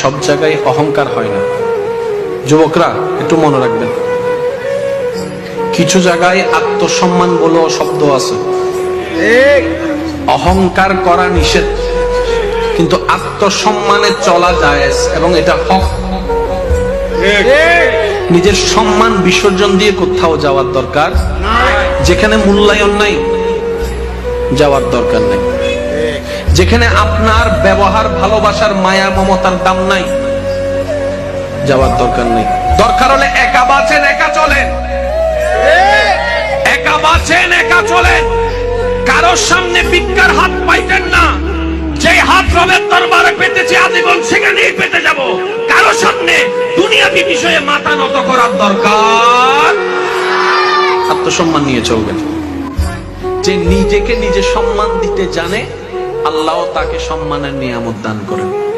সব জায়গায় অহংকার হয় না। যুবকরা, একটু মনে রাখবেন। কিছু জায়গায় আত্মসম্মান বলেও শব্দ আছে। অহংকার করা নিষেধ, কিন্তু আত্মসম্মানে চলা যায় এবং এটা হক। নিজের সম্মান বিসর্জন দিয়ে কোথাও যাওয়ার দরকার, যেখানে মূল্যায়ন নাই, যাওয়ার দরকার নাই। যেখানে আপনার ব্যবহার ভালোবাসার মায়া, মমতার দাম নাই। যাওয়ার দরকার নেই। দরকার হলে একা বাঁচেন, একা চলেন। একা বাঁচেন, একা চলেন। কারোর সামনে ভিক্ষার হাত পাইতেন না। যে হাত রবের দরবারে পেতেছি, আজীবন সেখানেই পেতে যাব। কারোর সামনে দুনিয়াবি বিষয়ে মাথা নত করার দরকার। আত্মসম্মান নিয়ে চলবেন। যে নিজেকে নিজে সম্মান দিতে জানে আল্লাহ তাকে সম্মানের নিয়ামত দান করেন।